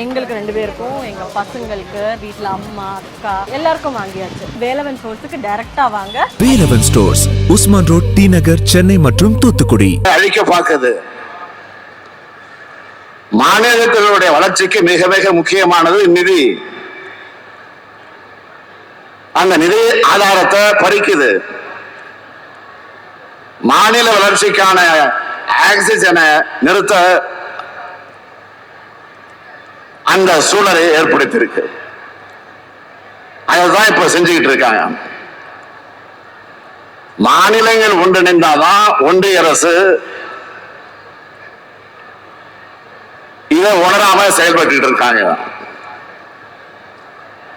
எங்களுக்கு ரெண்டு பேருக்கும் எங்க பசங்களுக்கு வீட்ல அம்மா அக்கா எல்லாருக்கும் வாங்கியாச்சு. வேலவன் சோர்ஸுக்கு டைரக்டா வாங்க. Velavan stores Usman road T Nagar Chennai மற்றும் தூத்துக்குடி. அழிக்க பார்க்குது. மாநிலங்களுடைய வளர்ச்சிக்கு மிக மிக முக்கியமானது நிதி. அந்த நிதி ஆதாரத்தை பறிக்குது. மாநில வளர்ச்சிக்கான ஆக்சிஜனை நிறுத்த அந்த சூழலை ஏற்படுத்தியிருக்கு. அதுதான் இப்ப செஞ்சுக்கிட்டு இருக்காங்க. மாநிலங்கள் ஒன்றிணைந்தாதான் ஒன்றிய அரசு இதை உணராம செயல்பட்டு இருக்காங்க.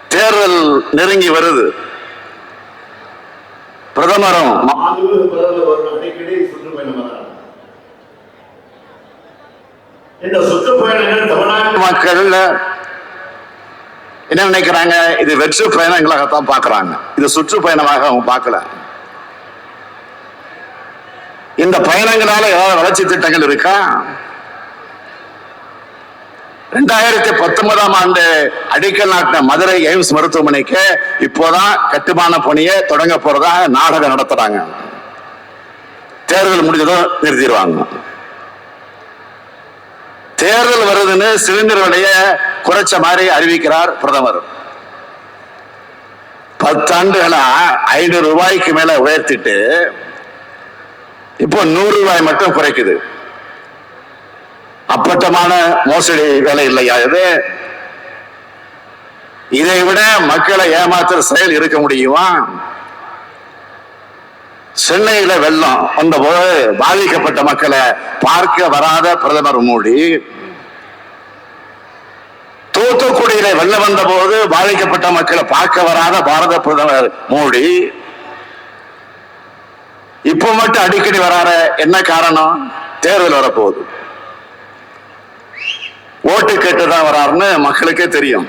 தேர்தல் நெருங்கி வருது. பிரதமரும் ம- மாண்புமிகு பிரதமர் அவர்கள் அடிக்கடி சுற்றுப்பயணம் வர்றாங்க இந்த சுற்றுப்பயணங்கள் தமிழ்நாட்டு மக்கள் என்ன நினைக்கிறாங்க? இது வெற்று பயணங்களாகத்தான் பார்க்குறாங்க. இது சுற்றுப்பயணமாக அவங்க பார்க்கல. இந்த பயணங்களால ஏதாவது வளர்ச்சி திட்டங்கள் இருக்கா? ரெண்டாயிரத்தி பத்தொன்பதாம் ஆண்டு அடிக்கல் நாட்டின மதுரை எய்ம்ஸ் மருத்துவமனைக்கு இப்போதான் கட்டுமான பணியை தொடங்க போறதா நாடகம் நடத்துறாங்க. தேர்தல் முடிஞ்சதும் நிறுத்திடுவாங்க. தேர்தல் வருதுன்னு சிலிண்டர் குறைச்ச மாதிரி அறிவிக்கிறார் பிரதமர். பத்தாண்டுகளா ஐநூறு ரூபாய்க்கு மேல உயர்த்திட்டு இப்போ நூறு ரூபாய் மட்டும் குறைக்குது. அப்பட்டமான மோசடி வேலை இல்லையா இது? இதை விட மக்களை ஏமாத்துற செயல் இருக்க முடியுமா? சென்னையில வெள்ளம் வந்தபோது பாதிக்கப்பட்ட மக்களை பார்க்க வராத பிரதமர் மோடி தூத்துக்குடியில வெள்ளம் வந்த போது பாதிக்கப்பட்ட மக்களை பார்க்க வராத பாரத பிரதமர் மோடி. இப்ப மட்டும் அடிக்கடி வராற என்ன காரணம்? தேர்தல் வரப்போகுது. ஓட்டு கேட்டு தான் வராருன்னு மக்களுக்கே தெரியும்.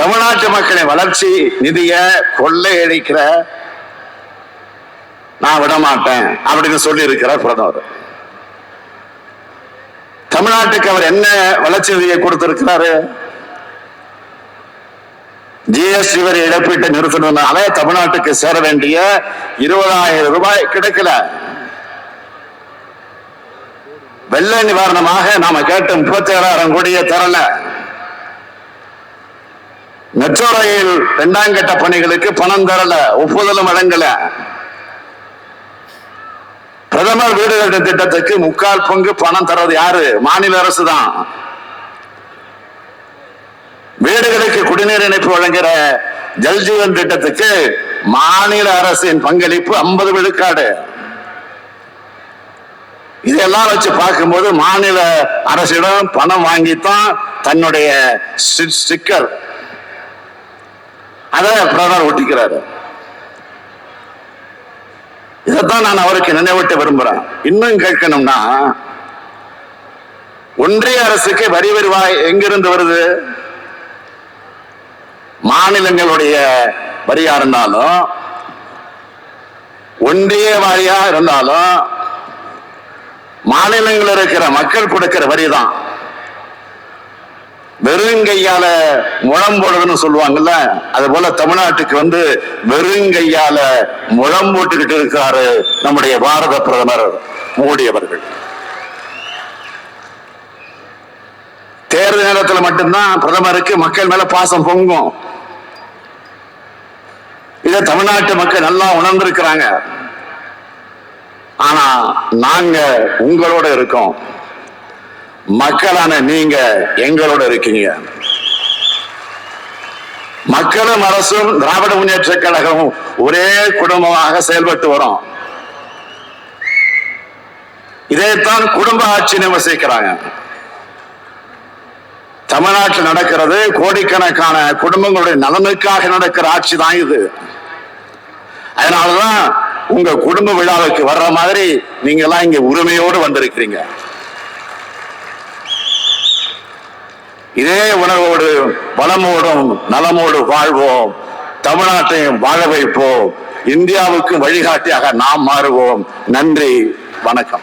தமிழ்நாட்டு மக்களின் வளர்ச்சி நிதிய கொள்ளையடிக்கிற நான் விட மாட்டேன் அப்படின்னு சொல்லி இருக்கிறார் பிரதமர். தமிழ்நாட்டுக்கு அவர் என்ன வளர்ச்சி நிதியை கொடுத்திருக்கிறாரு ஜிஎஸ்டி வரி இழப்பீட்டை நிறுத்தணும்னால தமிழ்நாட்டுக்கு சேர வேண்டிய இருபதாயிரம் ரூபாய் கிடைக்கல. வெள்ள நிவாரணமாக நாம கேட்ட முப்பத்தி ஏழாயிரம் கோடியை தரல. மெட்ரோ ரயில் இரண்டாம் கட்ட பணிகளுக்கு பணம் தரல ஒப்புதலும் வழங்கல. பிரதமர் வீடு கட்டும் திட்டத்துக்கு முக்கால் பங்கு பணம் தர்றது யாரு? மாநில அரசு தான் வீடுகளுக்கு குடிநீர் இணைப்பு வழங்குற ஜல்ஜீவன் திட்டத்துக்கு மாநில அரசின் பங்களிப்பு ஐம்பது விழுக்காடு. இதெல்லாம் வச்சு பார்க்கும்போது மாநில அரசிடம் பணம் வாங்கித்தான் தன்னுடைய ஸ்டிக்கர். அதை பிரதமர் ஒட்டிக்கிறாரு. இதைத்தான் நான் அவருக்கு நினைவூட்ட விரும்புறேன். இன்னும் கேட்கணும்னா ஒன்றிய அரசுக்கு வரி வருவாய் எங்கிருந்து வருது? மாநிலங்களுடைய வரியா இருந்தாலும் ஒன்றிய வாரியா இருந்தாலும் மாநிலங்களில் இருக்கிற மக்கள் கொடுக்கிற வரி தான் வெறுங்கையால முழம் போடுறதுன்னு சொல்லுவாங்கல்ல அது போல தமிழ்நாட்டுக்கு வந்து வெறுங்கையால முழம் போட்டுக்கிட்டு இருக்காரு நம்முடைய பாரத பிரதமர் மோடி அவர்கள். தேர்தல் நேரத்தில் மட்டும்தான் பிரதமருக்கு மக்கள் மேல பாசம் பொங்கும். இதை தமிழ்நாட்டு மக்கள் நல்லா உணர்ந்திருக்கிறாங்க. ஆனா நாங்க உங்களோட இருக்கோம். மக்களான நீங்க எங்களோட இருக்கீங்க. மக்களும் அரசும் திராவிட முன்னேற்ற கழகமும் ஒரே குடும்பமாக செயல்பட்டு வரும். இதைத்தான் குடும்ப ஆட்சி விமர்சிக்கிறாங்க. தமிழ்நாட்டில் நடக்கிறது கோடிக்கணக்கான குடும்பங்களுடைய நலனுக்காக நடக்கிற ஆட்சி தான் இது. அதனாலதான் உங்க குடும்ப விழாவுக்கு வர்ற மாதிரி நீங்க எல்லாம் இங்க உரிமையோடு வந்திருக்கிறீங்க. இதே உணர்வோடு வளமோடும் நலமோடு வாழ்வோம். தமிழ்நாட்டையும் வாழ வைப்போம். இந்தியாவுக்கு வழிகாட்டியாக நாம் மாறுவோம். நன்றி. வணக்கம்.